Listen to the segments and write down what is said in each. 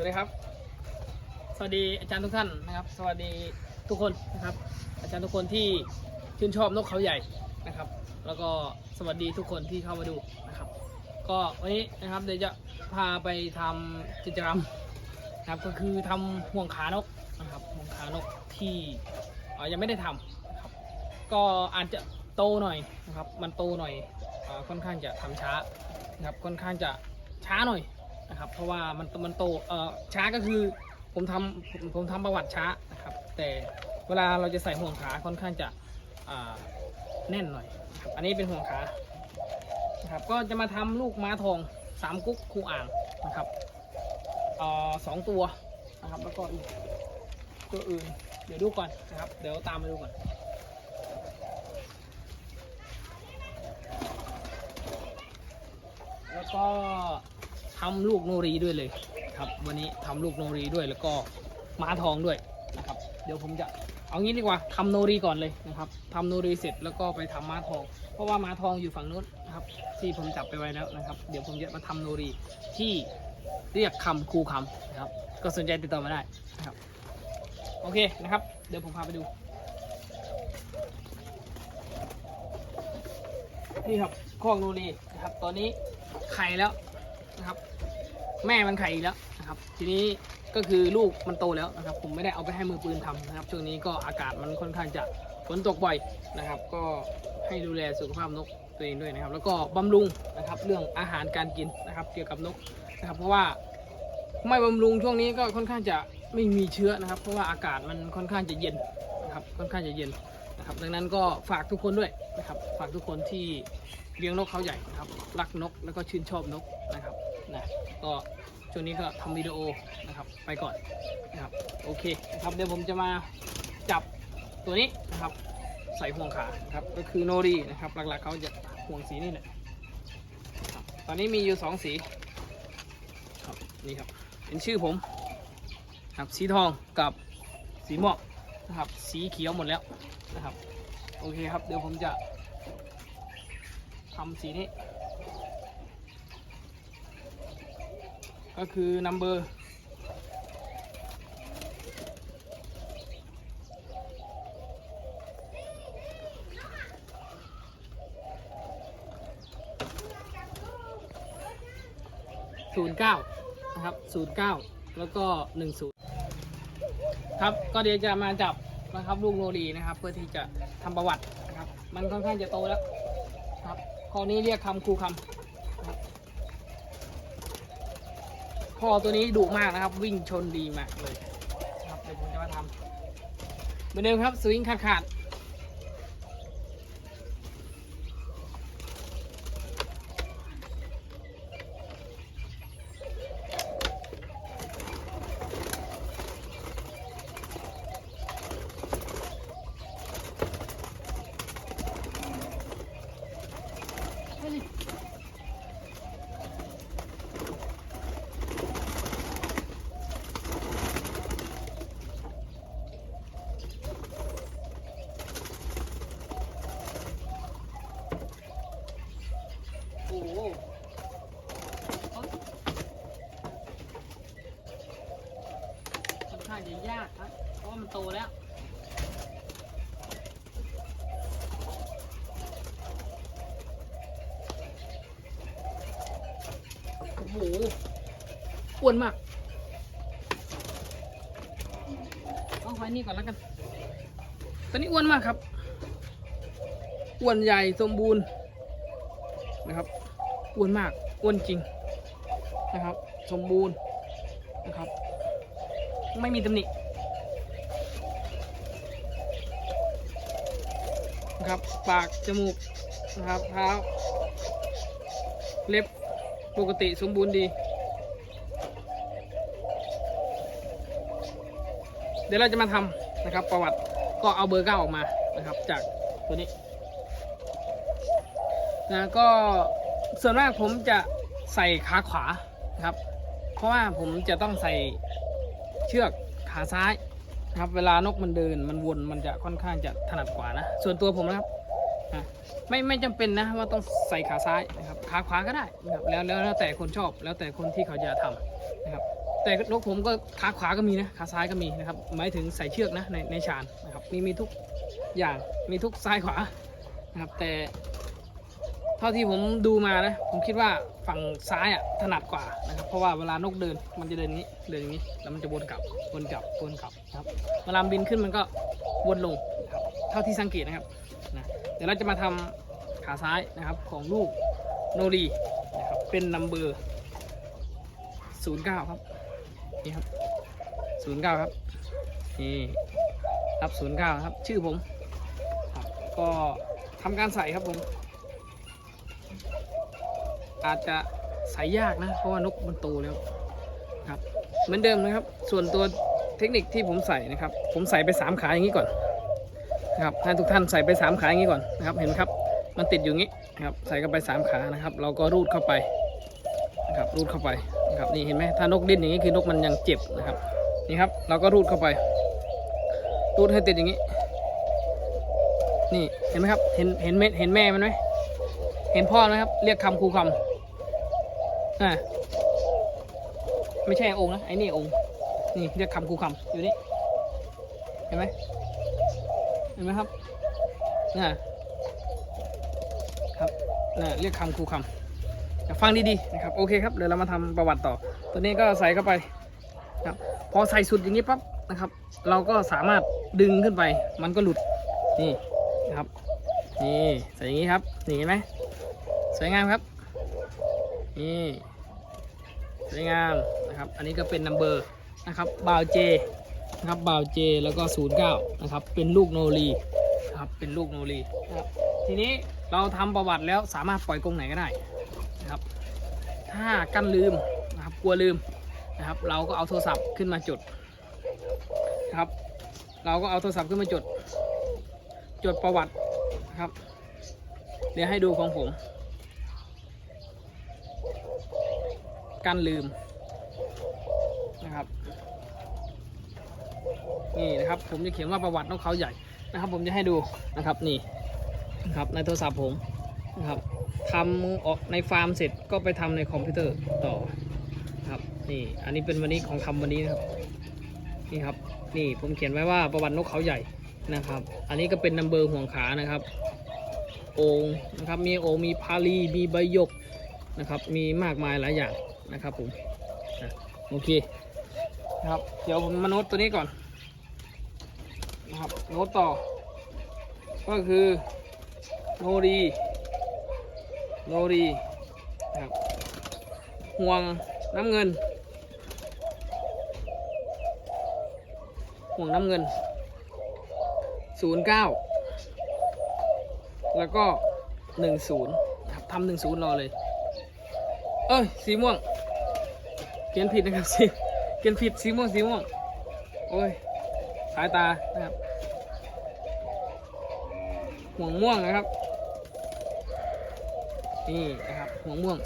วัสดีครับ สวัสดีอาจารย์ทุกท่านนะครับ สวัสดีทุกคนนะครับ อาจารย์ทุกคนที่ชื่นชอบนกเขาใหญ่นะครับ แล้วก็สวัสดีทุกคนที่เข้ามาดูนะครับ ก็วันนี้นะครับเดี๋ยวจะพาไปทำกิจกรรมนะครับก็คือทำห่วงขานกนะครับห่วงขานกที่ยังไม่ได้ทำนะครับ ก็อาจจะโตหน่อยนะครับ มันโตหน่อยค่อนข้างจะทำช้านะครับค่อนข้างจะช้าหน่อย นะครับ เพราะว่ามันมันโตเอ่อช้าก็คือผมทำผมผมทำประวัติช้านะครับ แต่เวลาเราจะใส่ห่วงขาค่อนข้างจะแน่นหน่อยครับอันนี้เป็นห่วงขานะครับก็จะมาทำลูกม้าทองสามกุ๊กคูอ่างนะครับเอ่อสองตัวนะครับแล้วก็อีกตัวอื่นเดี๋ยวดูก่อนนะครับ เดี๋ยวตามมาดูก่อนแล้วก็ ทำลูกโนรีด้วยเลยครับ วันนี้ทำลูกโนรีด้วยแล้วก็ม้าทองด้วยนะครับ เดี๋ยวผมจะเอางี้ดีกว่าทำโนรีก่อนเลยนะครับทำโนรีเสร็จแล้วก็ไปทำม้าทอง เพราะว่าม้าทองอยู่ฝั่งนู้นนะครับ ที่ผมจับไปไว้แล้วนะครับ เดี๋ยวผมจะมาทำโนรีที่เรียกคำคูคำนะครับ ก็สนใจติดต่อมาได้นะครับ โอเคนะครับ เดี๋ยวผมพาไปดูนี่ครับคอกโนรีนะครับ ตอนนี้ไข่แล้วนะครับ แม่มันไข่อีกแล้วนะครับ ทีนี้ก็คือลูกมันโตแล้วนะครับ ผมไม่ได้เอาไปให้มือปืนทำนะครับ ช่วงนี้ก็อากาศมันค่อนข้างจะฝนตกบ่อยนะครับ ก็ให้ดูแลสุขภาพนกตัวเองด้วยนะครับ แล้วก็บำรุงนะครับเรื่องอาหารการกินนะครับ เกี่ยวกับนกนะครับ เพราะว่าไม่บำรุงช่วงนี้ก็ค่อนข้างจะไม่มีเชื้อนะครับ เพราะว่าอากาศมันค่อนข้างจะเย็นนะครับ ค่อนข้างจะเย็นนะครับ ดังนั้นก็ฝากทุกคนด้วยนะครับ ฝากทุกคนที่เลี้ยงนกเขาใหญ่นะครับ รักนกแล้วก็ชื่นชอบนกนะครับ นะก็ช่วงนี้ก็ทำวิดีโอนะครับไปก่อนนะครับโอเคนะครับเดี๋ยวผมจะมาจับตัวนี้นะครับใส่ห่วงขาครับก็คือโนรีนะครับหลักๆเขาจะห่วงสีนี่แหละตอนนี้มีอยู่สองสีครับนี่ครับเป็นชื่อผมครับสีทองกับสีม่วงนะครับสีเขียวหมดแล้วนะครับโอเคครับเดี๋ยวผมจะทำสีนี้ ก็คือ number ศูนย์เก้านะครับศูนย์เก้าแล้วก็หนึ่งศูนย์ครับ ก็เดี๋ยวจะมาจับนะครับลูกโนรีนะครับ เพื่อที่จะทำประวัตินะครับ มันค่อนข้างจะโตแล้วครับข้อนี้เรียกคำครูคำนะครับ พ่อตัวนี้ดุมากนะครับ วิ่งชนดีมากเลยนะครับเดี๋ยวผมจะมาทำเหมือนเดิมครับสวิงขาดขาดโอ้โหค่อนข้างจะยากครับเพราะว่ามันโตแล้ว โอ้โหอ้วนมากเอาไว้นี่ก่อนแล้วกัน ตอนนี้อ้วนมากครับ อ้วนใหญ่สมบูรณ์นะครับ อ้วนมาก อ้วนจริงนะครับ สมบูรณ์นะครับ ไม่มีตำหนินะครับ ปาก จมูก นะครับ เท้า เล็บ ปกติสมบูรณ์ดี เดี๋ยวเราจะมาทำนะครับ ประวัติก็เอาเบอร์เก้าออกมานะครับ จากตัวนี้นะก็ส่วนมากผมจะใส่ขาขวานะครับ เพราะว่าผมจะต้องใส่เชือกขาซ้ายนะครับ เวลานกมันเดินมันวนมันจะค่อนข้างจะถนัดกว่านะ ส่วนตัวผมนะครับ อะไม่ไม่จำเป็นนะว่าต้องใส่ขาซ้ายนะครับขาขวาก็ได้นะครับแล้วแล้วแล้วแต่คนชอบแล้วแต่คนที่เขาจะทำนะครับแต่รถผมก็ขาขวาก็มีนะขาซ้ายก็มีนะครับหมายถึงใส่เชือกนะในในชานนะครับมีมีทุกอย่างมีทุกซ้ายขวานะครับแต่ เท่าที่ผมดูมานะ ผมคิดว่าฝั่งซ้ายอะถนัดกว่านะครับ เพราะว่าเวลานกเดินมันจะเดินนี้เดินอย่างนี้แล้วมันจะวนกลับวนกลับวนกลับครับเวลาบินขึ้นมันก็วนลงครับเท่าที่สังเกตนะครับนะเดี๋ยวเราจะมาทำขาซ้ายนะครับของลูกโนรีนะครับเป็นนัมเบอร์ศูนย์เก้าครับนี่ครับศูนย์เก้าครับนี่รับศูนย์เก้าครับ ชื่อผมครับก็ทำการใส่ครับผม อาจจะใส่ยากนะ เพราะว่านกมันโตแล้วครับ เหมือนเดิมนะครับ ส่วนตัวเทคนิคที่ผมใส่นะครับ ผมใส่ไปสามขาอย่างนี้ก่อนนะครับให้ทุกท่านใส่ไปสามขาอย่างนี้ก่อนนะครับ เห็นไหมครับ มันติดอยู่งี้นะครับ ใส่กันไปสามขานะครับ เราก็รูดเข้าไปนะครับ รูดเข้าไปนะครับ นี่เห็นไหมถ้านกดิ้นอย่างนี้คือนกมันยังเจ็บนะครับ นี่ครับ เราก็รูดเข้าไป รูดให้ติดอย่างนี้ นี่ เห็นไหมครับ เห็น เห็นเม็ด เห็นแม่มันไหมเห็นพ่อไหมครับ เรียกคำครูคำ อ่าไม่ใช่องค์นะไอ้นี่องค์นี่เรียกคำคูคำอยู่นี่เห็นไหมเห็นไหมครับน่ะครับน่ะเรียกคำคูคำฟังดีๆนะครับโอเคครับเดี๋ยวเรามาทำประวัติต่อ ตัวนี้ก็ใส่เข้าไปครับพอใส่สุดอย่างนี้ปั๊บนะครับ เราก็สามารถดึงขึ้นไป มันก็หลุดนี่นะครับนี่ใส่อย่างนี้ครับนี่เห็นไหมสวยงามครับนี่ สวยงามนะครับ อันนี้ก็เป็นนัมเบอร์นะครับบาวเจนะครับบาวเจแล้วก็ศูนย์เก้านะครับ เป็นลูกโนรีนะครับเป็นลูกโนรีนะครับทีนี้เราทำประวัติแล้วสามารถปล่อยกรงไหนก็ได้นะครับถ้ากันลืมนะครับกลัวลืมนะครับ เราก็เอาโทรศัพท์ขึ้นมาจดนะครับ เราก็เอาโทรศัพท์ขึ้นมาจด จดประวัตินะครับ เดี๋ยวให้ดูของผม กันลืมนะครับ นี่นะครับ ผมจะเขียนว่าประวัตินกเขาใหญ่นะครับ ผมจะให้ดูนะครับนี่นะครับในโทรศัพท์ผมนะครับทำออกในฟาร์มเสร็จก็ไปทำในคอมพิวเตอร์ต่อครับนี่อันนี้เป็นวันนี้ของทำวันนี้นะครับนี่ครับนี่ผมเขียนไว้ว่าประวัตินกเขาใหญ่นะครับ อันนี้ก็เป็นนัมเบอร์ห่วงขานะครับโองนะครับมีโองมีพาลีมีใบยกนะครับ มีมากมายหลายอย่าง นะครับผมนะโอเคนะครับเดี๋ยวผมมาโน้ตตัวนี้ก่อนนะครับโน้ตต่อ ก็คือโนรีโนรีนะครับห่วงน้ำเงิน ห่วงน้ำเงิน 09 แล้วก็ 10นะครับทำ10รอเลย เอ้ย สีม่วง เขียนผิดนะครับสีเขียนผิดสีม่วงสีม่วงโอ้ยสายตานะครับห่วงม่วงนะครับ นี่นะครับหัวงม่วง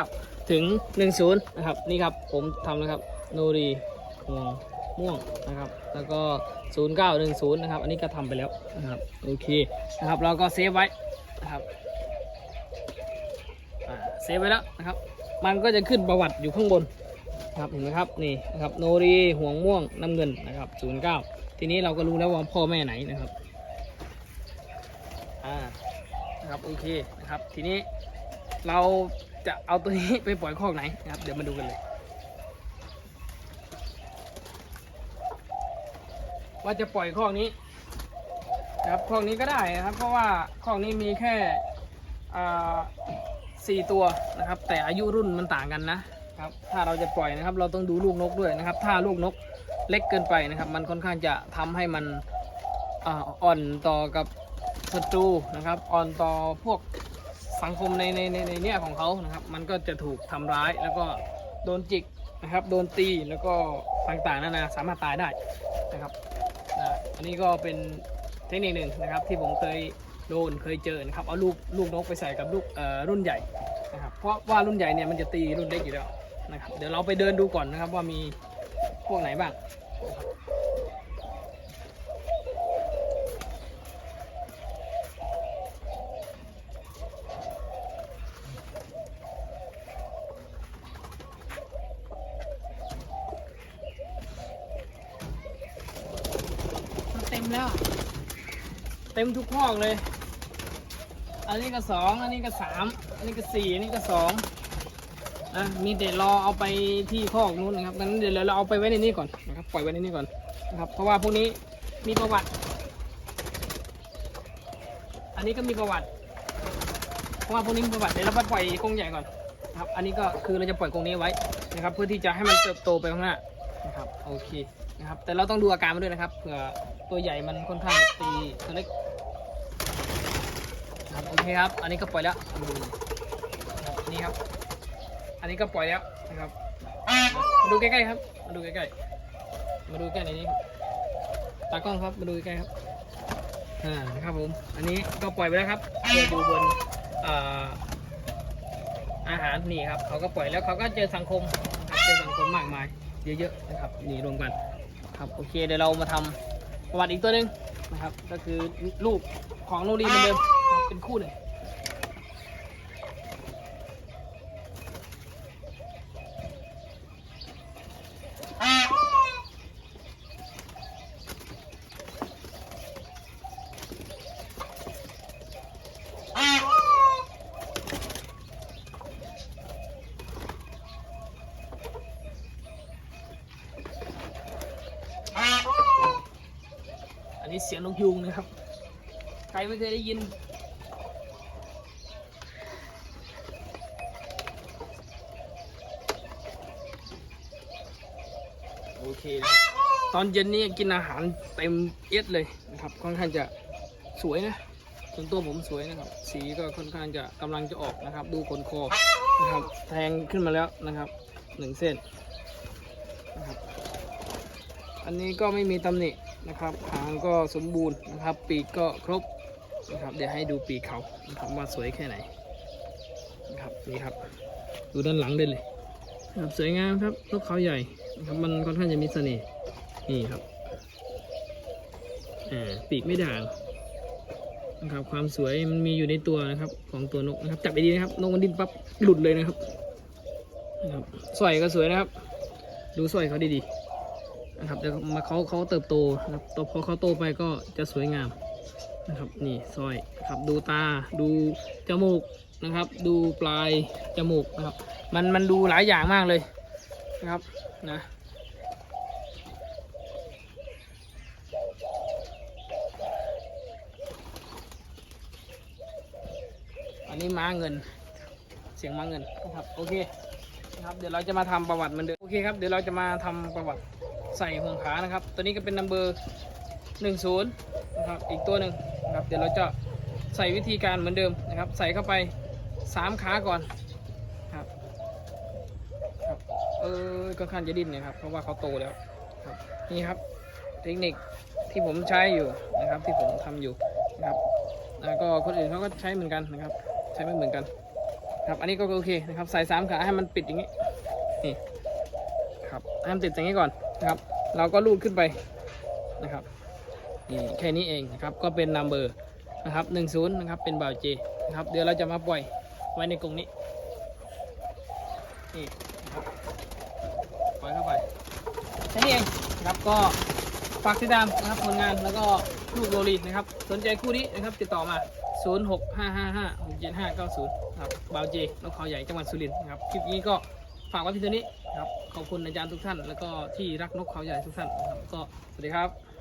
09 ถึง 10 นะครับ นี่ครับผมทำนะครับโนรีหัวงม่วงนะครับ แล้วก็ 0910 นะครับ อันนี้ก็ทำไปแล้วนะครับ โอเคนะครับ เราก็เซฟไว้นะครับเซฟไว้แล้วนะครับ มันก็จะขึ้นประวัติอยู่ข้างบน นะครับเห็นไหมครับนี่นะครับโนรีห่วงม่วงน้ำเงินนะครับ09ทีนี้เราก็รู้แล้วว่าพ่อแม่ไหนนะครับอ่านะครับโอเคนะครับทีนี้เราจะเอาตัวนี้ไปปล่อยคอกไหนนะครับ เดี๋ยวมาดูกันเลย ว่าจะปล่อยคอกนี้นะครับคอกนี้ก็ได้นะครับ เพราะว่าคอกนี้มีแค่อ่าสี่ตัวนะครับ แต่อายุรุ่นมันต่างกันนะ ครับถ้าเราจะปล่อยนะครับ เราต้องดูลูกนกด้วยนะครับ ถ้าลูกนกเล็กเกินไปนะครับ มันค่อนข้างจะทำให้มันอ่อนต่อกับศัตรูนะครับ อ่อนต่อพวกสังคมในในในในเนี่ยของเขานะครับ มันก็จะถูกทำร้ายแล้วก็โดนจิกนะครับ โดนตีแล้วก็ต่างๆนานาสามารถตายได้นะครับนะอันนี้ก็เป็นเทคนิคหนึ่งนะครับ ที่ผมเคยโดนเคยเจอนะครับเอาลูกลูกนกไปใส่กับลูกเอ่อรุ่นใหญ่นะครับเพราะว่ารุ่นใหญ่เนี่ยมันจะตีรุ่นเล็กอยู่แล้ว นะครับ เดี๋ยวเราไปเดินดูก่อนนะครับว่ามีพวกไหนบ้างเต็มแล้ว เต็มทุกห้องเลย อันนี้ก็สอง อันนี้ก็สาม อันนี้ก็สี่ อันนี้ก็สอง นะมีแต่รอเอาไปที่คอกนู้นนะครับงั้นเดี๋ยวเราเอาไปไว้ในนี้ก่อนนะครับปล่อยไว้ในนี้ก่อนนะครับ เพราะว่าพวกนี้มีประวัติ อันนี้ก็มีประวัติ เพราะว่าพวกนี้มีประวัติเดี๋ยวเราไปปล่อยกรงใหญ่ก่อนนะครับ อันนี้ก็คือเราจะปล่อยกรงนี้ไว้นะครับ เพื่อที่จะให้มันเติบโตไปข้างหน้านะครับโอเคนะครับ แต่เราต้องดูอาการมันด้วยนะครับเผื่อตัวใหญ่มันค่อนข้างตีตัวเล็กครับโอเคครับ อันนี้ก็ปล่อยแล้วนี่ครับ อันนี้ก็ปล่อยแล้วนะครับ มาดูใกล้ๆครับ มาดูใกล้ๆ มาดูใกล้ในนี้ตากล้องครับ มาดูใกล้ๆครับ อ่า นะครับผม อันนี้ก็ปล่อยไปแล้วครับเพื่อดูบนอ่าอาหารนี่ครับ เขาก็ปล่อยแล้วเขาก็เจอสังคมนะครับเจอสังคมมากมาย เยอะๆนะครับ นี่รวมกัน ครับ โอเค เดี๋ยวเรามาทำประวัติอีกตัวหนึ่งนะครับ ก็คือลูกของโนรีเหมือนเดิมครับเป็นคู่หนึ่งอั นี้เสียงนกยูงนะครับ ใครไม่เคยได้ยิน โอเค ตอนเย็นนี้กินอาหารเต็มเอียดเลยนะครับ ค่อนข้างจะสวยนะส่วนตัวผมสวยนะครับ สีก็ค่อนข้างจะกำลังจะออกนะครับ ดูขนคอนะครับ แทงขึ้นมาแล้วนะครับหนึ่งเส้นนะครับ อันนี้ก็ไม่มีตำหนิ นะครับหางก็สมบูรณ์นะครับ ปีกก็ครบนะครับ เดี๋ยวให้ดูปีกเขานะครับว่าสวยแค่ไหนนะครับนี่ครับ ดูด้านหลังได้เลยนะครับสวยงามครับนกเขาใหญ่นะครับมันค่อนข้างจะมีเสน่ห์นี่ครับอ่าปีกไม่ด่างนะครับความสวยมันมีอยู่ในตัวนะครับ ของตัวนกนะครับจับไปดีนะครับนกมันดิ้นปั๊บหลุดเลยนะครับนะครับสวยก็สวยนะครับ ดูสวยเขาดีๆ นะครับแต่มาเขาเขาเติบโตนะครับต่อพอเขาโตไปก็จะสวยงามนะครับนี่ซอยครับดูตาดูจมูกนะครับ ดูปลายจมูกนะครับ มันมันดูหลายอย่างมากเลยนะครับนะอันนี้ม้าเงิน เสียงม้าเงินนะครับโอเคนะครับเดี๋ยวเราจะมาทำประวัติมันเดิมโอเคครับเดี๋ยวเราจะมาทำประวัติ ใส่ห่วงขานะครับ ตัวนี้ก็เป็นนัมเบอร์หนึ่งศูนย์นะครับอีกตัวหนึ่งนะครับเดี๋ยวเราจะใส่วิธีการเหมือนเดิมนะครับ ใส่เข้าไปสามขาก่อนครับครับเออค่อนข้างจะดิ้นนะครับเพราะว่าเขาโตแล้วครับนี่ครับเทคนิคที่ผมใช้อยู่นะครับที่ผมทำอยู่นะครับแล้วก็คนอื่นเขาก็ใช้เหมือนกันนะครับ ใช้ไม่เหมือนกันครับอันนี้ก็โอเคนะครับใส่สามขาให้มันปิดอย่างนี้นี่ครับให้มันติดอย่างนี้ก่อน นะครับ เราก็ลูดขึ้นไปนะครับนี่แค่นี้เองนะครับก็เป็นนัมเบอร์นะครับหนึ่งศูนย์นะครับเป็นบ่าวเจนะครับเดี๋ยวเราจะมาปล่อยไว้ในกรงนี้นี่นะครับปล่อยเข้าไปแค่นี้เองนะครับก็ฝากติดตามนะครับผลงานแล้วก็ลูกโรลีนะครับสนใจคู่นี้นะครับติดต่อมา 0 6 5 5 5 6 7 5 9 0 ครับบ่าวเจนกเขาใหญ่จังหวัดสุรินทร์นะครับคลิปนี้ก็ฝากไว้เพียงเท่านี้ ขอบคุณอาจารย์ทุกท่าน แล้วก็ที่รักนกเขาใหญ่ทุกท่านนะครับก็สวัสดีครับ